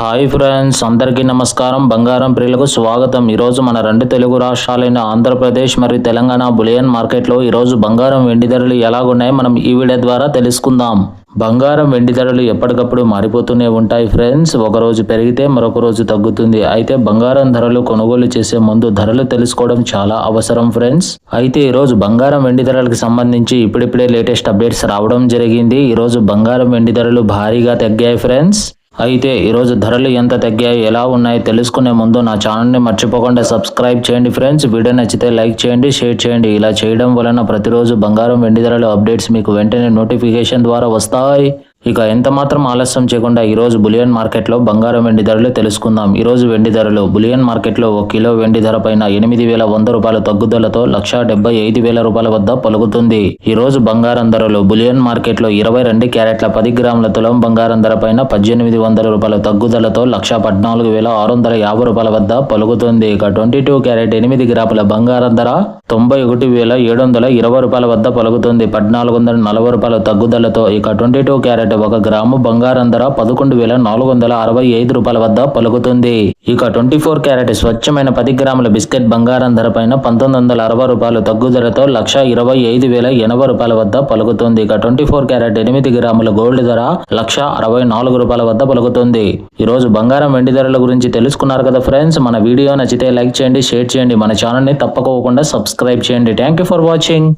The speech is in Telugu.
హాయ్ ఫ్రెండ్స్ అందరికీ నమస్కారం. బంగారం ప్రియులకు స్వాగతం. ఈరోజు మన రెండు తెలుగు రాష్ట్రాలైన ఆంధ్రప్రదేశ్ మరియు తెలంగాణ బులియన్ మార్కెట్లో ఈరోజు బంగారం వెండి ధరలు ఎలాగున్నాయో మనం ఈ వీడియో ద్వారా తెలుసుకుందాం. బంగారం వెండి ధరలు ఎప్పటికప్పుడు మారిపోతూనే ఉంటాయి ఫ్రెండ్స్. ఒక రోజు పెరిగితే మరొక రోజు తగ్గుతుంది. అయితే బంగారం ధరలు కొనుగోలు చేసే ముందు ధరలు తెలుసుకోవడం చాలా అవసరం ఫ్రెండ్స్. అయితే ఈరోజు బంగారం వెండి ధరలకు సంబంధించి ఇప్పుడిప్పుడే లేటెస్ట్ అప్డేట్స్ రావడం జరిగింది. ఈరోజు బంగారం వెండి ధరలు భారీగా తగ్గాయి ఫ్రెండ్స్. అయితే ఈరోజు ధరలు ఎంత తగ్గాయి ఎలా ఉన్నాయో తెలుసుకునే ముందు నా ఛానల్ని మర్చిపోకుండా సబ్స్క్రైబ్ చేయండి ఫ్రెండ్స్. వీడియో నచ్చితే లైక్ చేయండి షేర్ చేయండి. ఇలా చేయడం వలన ప్రతిరోజు బంగారం వెండి ధరలు అప్డేట్స్ మీకు వెంటనే నోటిఫికేషన్ ద్వారా వస్తాయి. ఇక ఎంత మాత్రం ఆలస్యం చేయకుండా ఈరోజు బులియన్ మార్కెట్లో బంగారం వెండి ధరలు తెలుసుకుందాం. ఈరోజు వెండి ధరలు బులియన్ మార్కెట్లో ఒక కిలో వెండి ధర పైన ఎనిమిది వేల వంద రూపాయల తగ్గుదలతో లక్ష డెబ్బై ఐదు వేల రూపాయల వద్ద పలుకుతుంది. ఈరోజు బంగారం ధరలు బులియన్ మార్కెట్లో ఇరవై రెండు క్యారెట్ల పది గ్రాముల తులం బంగారం ధర పైన పద్దెనిమిది వందల రూపాయల తగ్గుదలతో లక్ష పద్నాలుగు వేల ఆరు వందల యాభై రూపాయల వద్ద పలుకుతుంది. ఇక ట్వంటీ టూ క్యారెట్ ఎనిమిది గ్రాముల బంగారం ధర తొంభై ఒకటి వేల ఏడు వందల ఇరవై రూపాయల వద్ద పలుకుతుంది. పద్నాలుగు వందల నలభై రూపాయల తగ్గుదలతో ఇక ట్వంటీ టూ క్యారెట్ ఒక గ్రాము బంగారం ధర పదకొండు వేల నాలుగు వందల అరవై ఐదు రూపాయల వద్ద పలుకుతుంది. ఇక ట్వంటీ ఫోర్ క్యారెట్ స్వచ్ఛమైన పది గ్రాముల బిస్కెట్ బంగారం ధర పైన పంతొమ్మిది వందల అరవై రూపాయలు తగ్గుదలతో లక్ష ఇరవై ఐదు వేల ఎనభై రూపాయల వద్ద పలుకుతుంది. ఇక ట్వంటీ ఫోర్ క్యారెట్ ఎనిమిది గ్రాముల గోల్డ్ ధర లక్ష అరవై నాలుగు రూపాయల వద్ద పలుకుతుంది. ఈ రోజు బంగారం వెండి ధరల గురించి తెలుసుకున్నారు కదా ఫ్రెండ్స్. మన వీడియో నచ్చితే లైక్ చేయండి షేర్ చేయండి. మన ఛానల్ని తప్పకోకుండా సబ్స్క్రైబ్ చేయండి. Thank you for watching